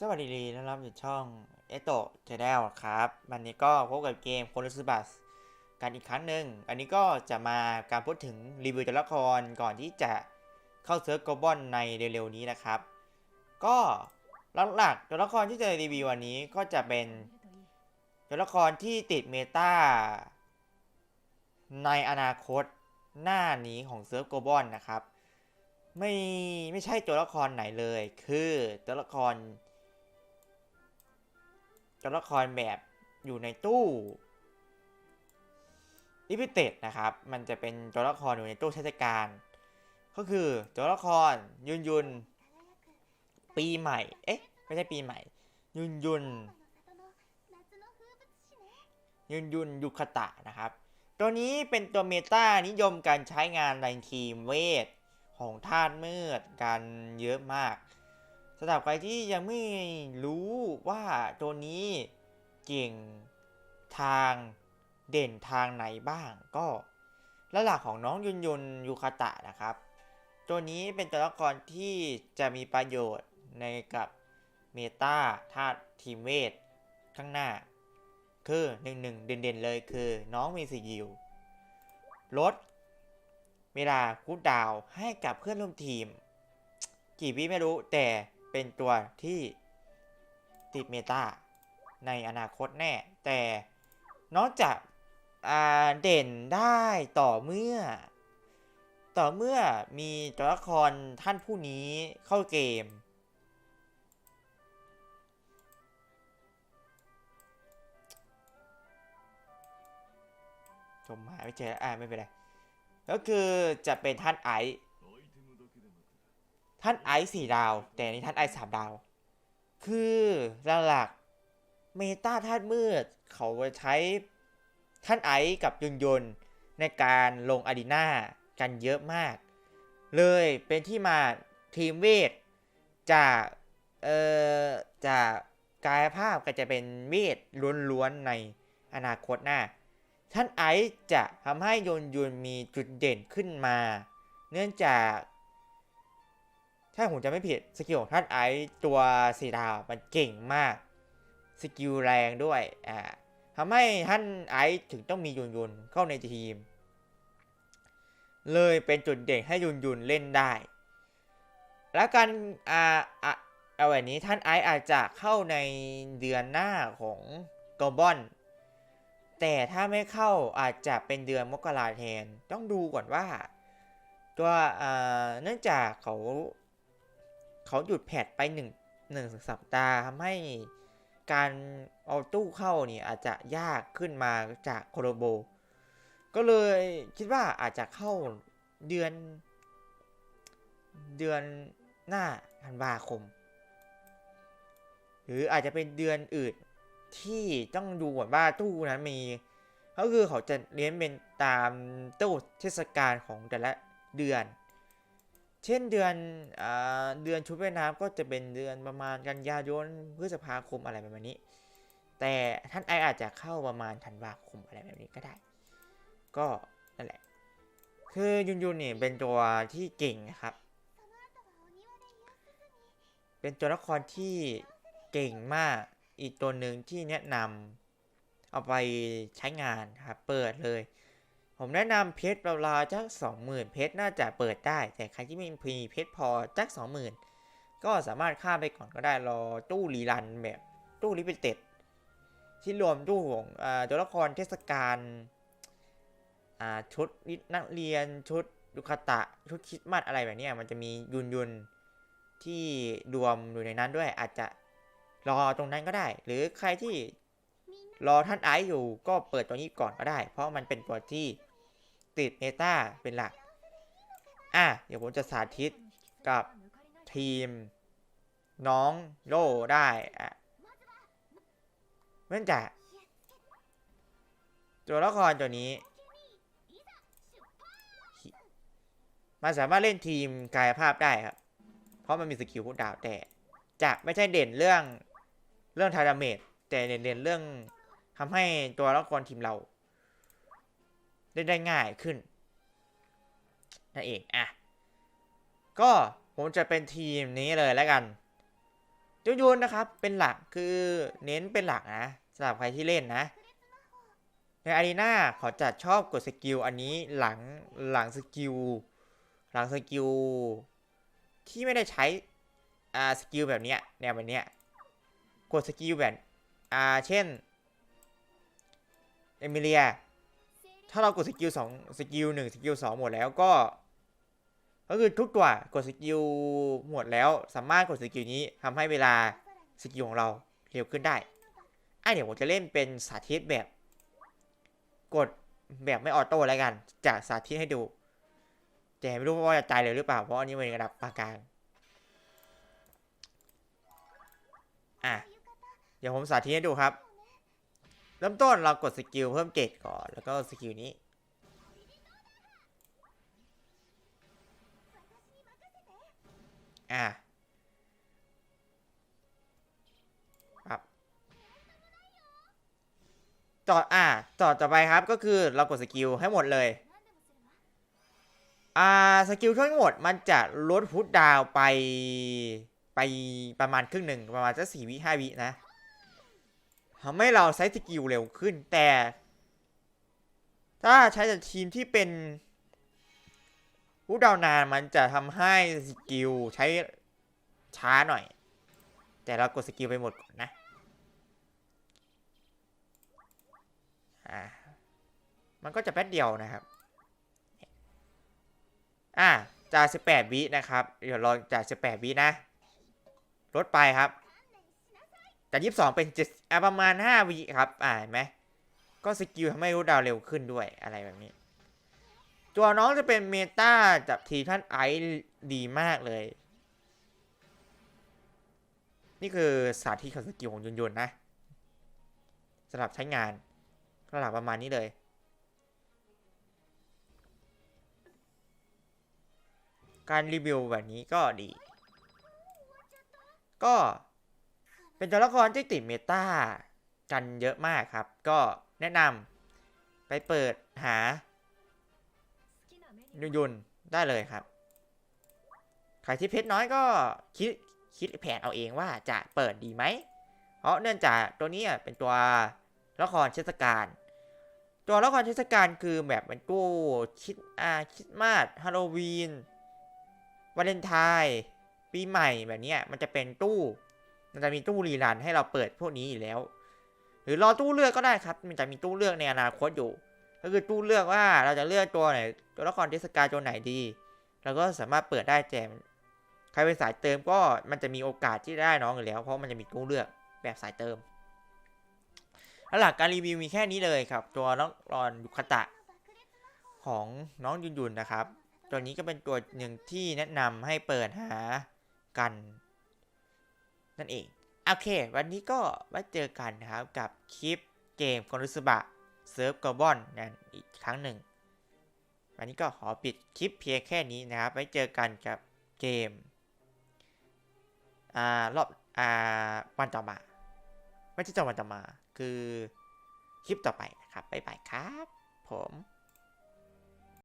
สวัสดีนะครับอยู่ช่องเอโตะเจเดลครับ วันนี้ก็พบกับเกมโคลสบัสกันอีกครั้งหนึ่ง อันนี้ก็จะมาการพูดถึงรีวิวตัวละครก่อนที่จะเข้าเซิร์ฟโกลบอลในเร็วๆนี้นะครับ ก็หลักๆตัวละครที่จะรีวิววันนี้ก็จะเป็นตัวละครที่ติดเมตาในอนาคตหน้านี้ของเซิร์ฟโกลบอลนะครับ ไม่ไม่ใช่ตัวละครไหนเลย คือตัวละคร ตัวละครแบบอยู่ในตู้ลิมิเต็ดนะครับ มันจะเป็นตัวละครอยู่ในตู้เทศกาลก็คือตัวละครยุนยุนปีใหม่ เอ๊ะ ไม่ใช่ปีใหม่ ยุนยุนยุนยุนยุคตะนะครับ ตัวนี้เป็นตัวเมตานิยมการใช้งานในทีมเวท ของธาตุมืดกันเยอะมาก สำหรับใครที่ยังไม่รู้ว่าตัวนี้เก่งทางเด่นทางไหนบ้างก็ละหลักของน้องยุนยุนยูคาตะนะครับ ตัวนี้เป็นตัวละครที่จะมีประโยชน์ในกับเมตาธาตุทีมเวทข้างหน้า คือหนึ่งหนึ่งเด่นๆเลยคือน้องมีสกิลลดเวลาคูลดาวให้กับเพื่อนร่วมทีม กี่วิไม่รู้แต่ เป็นตัวที่ติดเมตาในอนาคตแน่ แต่นอกจากเด่นได้ต่อเมื่อ ต่อเมื่อมีตัวละครท่านผู้นี้เข้าเกมชมหายไม่เจออ่าไม่เป็นไร ก็คือจะเป็นท่านไอซ์ ท่านไอซ์สี่ดาว แต่นี่ท่านไอซ์สามดาว คือหลักๆเมตาท่านมืด เขาใช้ท่านไอซ์กับยุนยนในการลงอารีนากันเยอะมาก เลยเป็นที่มาทีมเวทจากเอ่อจากกายภาพก็จะเป็นเวทล้วนๆในอนาคตหน้า ท่านไอซ์จะทำให้ยนยุนมีจุดเด่นขึ้นมา เนื่องจาก ถ้าผมจะไม่ผิดสกิลของท่านไอซ์ตัวสีดาวมันเก่งมาก สกิลแรงด้วยอ่าทำให้ท่านไอซ์ถึงต้องมียุนยุนเข้าในทีม เลยเป็นจุดเด่นให้ยุนยุนเล่นได้ แล้วกันอ่าอะเอาแบบนี้ท่านไอซ์อาจจะเข้าในเดือนหน้าของกอบอนแต่ถ้าไม่เข้าอาจจะเป็นเดือนมกราแทน ต้องดูก่อนว่า ตัวเนื่องจากเขา เขาหยุดแพทไปหนึ่งหนึ่งสัปดาห์ทำให้การเอาตู้เข้านี่อาจจะยากขึ้นมาจากโคโรโบ ก็เลยคิดว่าอาจจะเข้าเดือน เดือนหน้าธันวาคม หรืออาจจะเป็นเดือนอื่นที่ต้องดูก่อนว่าตู้นั้นมี ก็คือเขาจะเลี้ยงเป็นตามตู้เทศกาลของแต่ละเดือน เช่นเดือนอเดือนชุดว่ายน้ำก็จะเป็นเดือนประมาณกันยายนพฤษภาคมอะไรประมาณนี้ แต่ท่านไออาจจะเข้าประมาณธันวาคมอะไรแบบนี้ก็ได้ ก็นั่นแหละ คือยุนยุนเนี่ยเป็นตัวที่เก่งนะครับ เป็นตัวละครที่เก่งมากอีกตัวหนึ่งที่แนะนำเอาไปใช้งานครับเปิดเลย ผมแนะนำเพชรราวๆจักสองหมื่นเพชรน่าจะเปิดได้ แต่ใครที่ไม่มีเพชรพอจักสองหมื่นก็สามารถข้ามไปก่อนก็ได้รอตู้รีรันแบบตู้ลิมิเต็ดที่รวมตู้ของอาตัวละครเทศกาลอ่าชุดนักเรียนชุดดุคาตะชุดคริสต์มาสอะไรแบบนี้มันจะมียุนยุนที่รวมอยู่ในนั้นด้วยอาจจะรอตรงนั้นก็ได้ หรือใครที่รอท่านไอซ์อยู่ก็เปิดตัวนี้ก่อนก็ได้ เพราะมันเป็นตัวที่ ติดเมตาเป็นหลัก อะ เดี๋ยวผมจะสาธิตกับทีม น้องโลได้อะเนื่องจากตัวละครตัวนี้ มันสามารถเล่นทีมกายภาพได้ครับ เพราะมันมีสกิลพูดดาวแต่จะไม่ใช่เด่นเรื่องเรื่องทาดาเมจแต่เด่นเรื่องทำให้ตัวละครทีมเรา ได้ได้ง่ายขึ้นนั่นเองอะก็ผมจะเป็นทีมนี้เลยแล้วกันยุนยุนนะครับ เป็นหลักคือเน้นเป็นหลักนะสำหรับใครที่เล่นนะ ในอารีนาขาจะชอบกดสกิลอันนี้หลังหลังสกิลหลังสกิลที่ไม่ได้ใช้อ่าสกิลแบบเนี้ยแนวแบบเนี้ยกดสกิลแบบอ่าเช่นเอมิเลีย ถ้าเรากดสกิลสองสกิลหนึ่งสกิลสองหมดแล้วก็ ก็คือทุกตัวกดสกิลหมดแล้ว สามารถกดสกิลนี้ทำให้เวลาสกิลของเราเร็วขึ้นได้อะเดี๋ยวผมจะเล่นเป็นสาธิตแบบ กดแบบไม่ออโต้แล้วกัน จากสาธิตให้ดู แต่ไม่รู้ว่าจะตายเลยหรือเปล่า เพราะอันนี้มันระดับปานกลางอะเดี๋ยวผมสาธิตให้ดูครับ เริ่มต้นเรากดสกิลเพิ่มเกรดก่อน แล้วก็สกิลนี้ อะครับต่ออะต่อต่อไปครับก็คือเรากดสกิลให้หมดเลย อ่า สกิลทั้งหมดมันจะลดพุทดาวไปไปประมาณครึ่งหนึ่งประมาณสักสี่วิห้าวินะ ทำให้เราใช้สกิลเร็วขึ้น แต่ ถ้าใช้จากทีมที่เป็นพุทดาวน์นานมันจะทำให้สกิลใช้ช้าหน่อย แต่เรากดสกิลไปหมดก่อนนะอ่ามันก็จะแป๊บเดียวนะครับ อะจาก18 วินะครับ เดี๋ยวลองจาก18 วินะ ลดไปครับ จาก22เป็น7อะประมาณ5วิครับ อ่าเห็นไหมก็สกิลทำให้รูดดาวเร็วขึ้นด้วยอะไรแบบนี้ ตัวน้องจะเป็นเมตาจับทีท่านไอซ์ดีมากเลย นี่คือสาธิตของสกิลของยนยนต์นะสำหรับใช้งานระดับประมาณนี้เลยการรีวิวแบบนี้ก็ดี ก็ เป็นตัวละครที่ติดเมตากันเยอะมากครับ ก็แนะนำไปเปิดหายุนยุนได้เลยครับ ใครที่เพชรน้อยก็คิดคิดแผนเอาเองว่าจะเปิดดีไหม เพราะเนื่องจากตัวนี้เป็นตัวละครเทศกาล ตัวละครเทศกาลคือแบบเป็นตู้คิดอาคิดมาสฮาโลวีนวาเลนไทน์ปีใหม่แบบนี้มันจะเป็นตู้ มันจะมีตู้รีรันให้เราเปิดพวกนี้อยู่แล้ว หรือรอตู้เลือกก็ได้ครับ มันจะมีตู้เลือกในอนาคตอยู่ ก็คือตู้เลือกว่าเราจะเลือกตัวไหนตัวละครเทศกาลตัวไหนดีเราก็สามารถเปิดได้แจมใครเป็นสายเติมก็มันจะมีโอกาสที่ได้น้องอยู่แล้ว เพราะมันจะมีตู้เลือกแบบสายเติมหลักการรีวิวมีแค่นี้เลยครับ ตัวน้องรอนยุคตะของน้องยุนยุนนะครับ ตัวนี้ก็เป็นตัวหนึ่งที่แนะนำให้เปิดหากัน นั่นเอง โอเค วันนี้ก็ไว้เจอกันนะครับกับคลิปเกมคอนุสบะเซิร์ฟกอบอนนั่นอีกครั้งหนึ่ง วันนี้ก็ขอปิดคลิปเพียงแค่นี้นะครับ ไว้เจอกันกับเกมอ่ารอบอ่าวันต่อมา ไม่ใช่จวันต่อมา คือคลิปต่อไปนะครับบ๊ายบายครับ ผม